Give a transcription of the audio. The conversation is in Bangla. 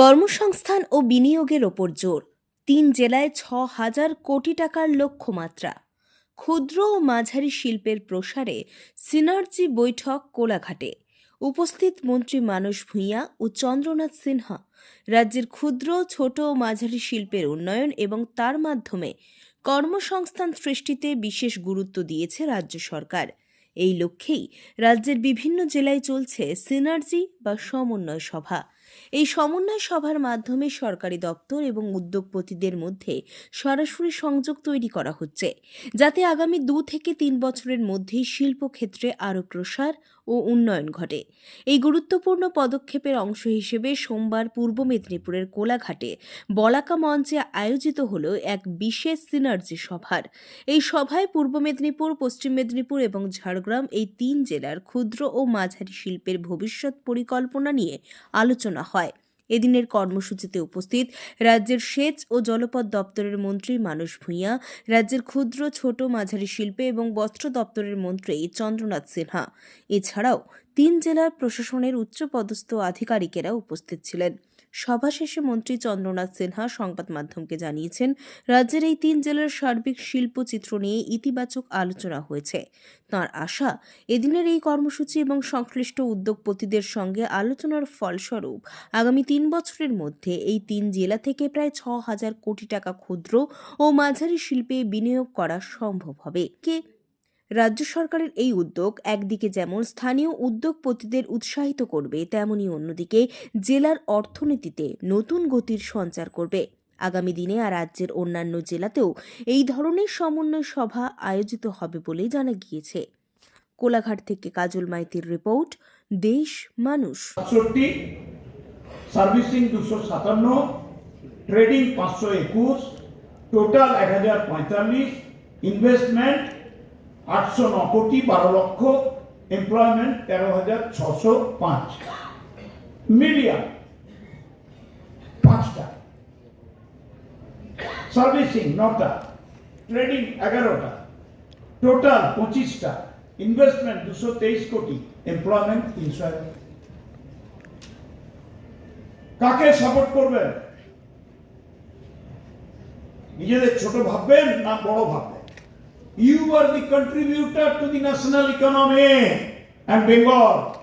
কর্মসংস্থান ও বিনিয়োগের ওপর জোর। তিন জেলায় ছ হাজার কোটি টাকার লক্ষ্যমাত্রা। ক্ষুদ্র ও মাঝারি শিল্পের প্রসারে সিনার্জি বৈঠক কোলাঘাটে। উপস্থিত মন্ত্রী মানস ভূঁইয়া ও চন্দ্রনাথ সিনহা। রাজ্যের ক্ষুদ্র, ছোট ও মাঝারি শিল্পের উন্নয়ন এবং তার মাধ্যমে কর্মসংস্থান সৃষ্টিতে বিশেষ গুরুত্ব দিয়েছে রাজ্য সরকার। এই লক্ষ্যেই রাজ্যের বিভিন্ন জেলায় চলছে সিনার্জি বা সমন্বয় সভা। এই সমন্বয় সভার মাধ্যমে সরকারি দপ্তর এবং উদ্যোগপতিদের মধ্যে সরাসরি সংযোগ তৈরি করা হচ্ছে, যাতে আগামী দু থেকে তিন বছরের মধ্যেই শিল্পক্ষেত্রে আরও প্রসার ও উন্নয়ন ঘটে। এই গুরুত্বপূর্ণ পদক্ষেপের অংশ হিসেবে সোমবার পূর্ব মেদিনীপুরের কোলাঘাটে বলাকা মঞ্চে আয়োজিত হল এক বিশেষ সিনার্জি সভার। এই সভায় পূর্ব মেদিনীপুর, পশ্চিম মেদিনীপুর এবং ঝাড়গ্রাম এই তিন জেলার ক্ষুদ্র ও মাঝারি শিল্পের ভবিষ্যৎ পরিকল্পনা নিয়ে আলোচনা হয়। এদিনের কর্মসূচিতে উপস্থিত রাজ্যের সেচ ও জলপথ দপ্তরের মন্ত্রী মানস ভূঁইয়া, রাজ্যের ক্ষুদ্র, ছোট মাঝারি শিল্পে এবং বস্ত্র দপ্তরের মন্ত্রী চন্দ্রনাথ সিনহা। এছাড়াও তিন জেলার প্রশাসনের উচ্চপদস্থ আধিকারিকেরা উপস্থিত ছিলেন। সভা শেষে মন্ত্রী চন্দ্রনাথ সিনহা সংবাদ মাধ্যমকে জানিয়েছেন, রাজ্যের এই তিন জেলার সার্বিক শিল্পচিত্র নিয়ে ইতিবাচক আলোচনা হয়েছে। তাঁর আশা, এদিনের এই কর্মসূচি এবং সংশ্লিষ্ট উদ্যোগপতিদের সঙ্গে আলোচনার ফলস্বরূপ আগামী তিন বছরের মধ্যে এই তিন জেলা থেকে প্রায় ছ হাজার কোটি টাকা ক্ষুদ্র ও মাঝারি শিল্পে বিনিয়োগ করা সম্ভব হবে। কে? রাজ্য সরকারের এই উদ্যোগ একদিকে যেমন স্থানীয় উদ্যোগপতিদের উৎসাহিত করবে, তেমনি অন্যদিকে জেলার অর্থনীতিতে নতুন গতির সঞ্চার করবে। আগামী দিনে আর রাজ্যের অন্যান্য জেলাতেও এই ধরনের সমন্বয় সভা আয়োজিত হবে বলে জানা গিয়েছে। কোলাঘাট থেকে কাজল মাইতির রিপোর্ট, দেশ মানুষ। সার্ভিসিং দুশো সাতান্ন, ট্রেডিং পাঁচশো একুশ, টোটাল এক হাজার পঁয়তাল্লিশ, ইনভেস্টমেন্ট আটশো ন কোটি বারো লক্ষ এমপ্লয়মেন্ট তেরো হাজার ছশো পাঁচ। মিডিয়া পাঁচটা। সার্ভিসিং নটা। ট্রেডিং এগারোটা। টোটাল পঁচিশটা। ইনভেস্টমেন্ট দুশো তেইশ কোটি। এমপ্লয়মেন্ট তিনশো এক। কাকে সাপোর্ট করবেন? নিজেদের ছোট ভাববেন না বড় ভাববেন? You were the contributor to the national economy and Bengal.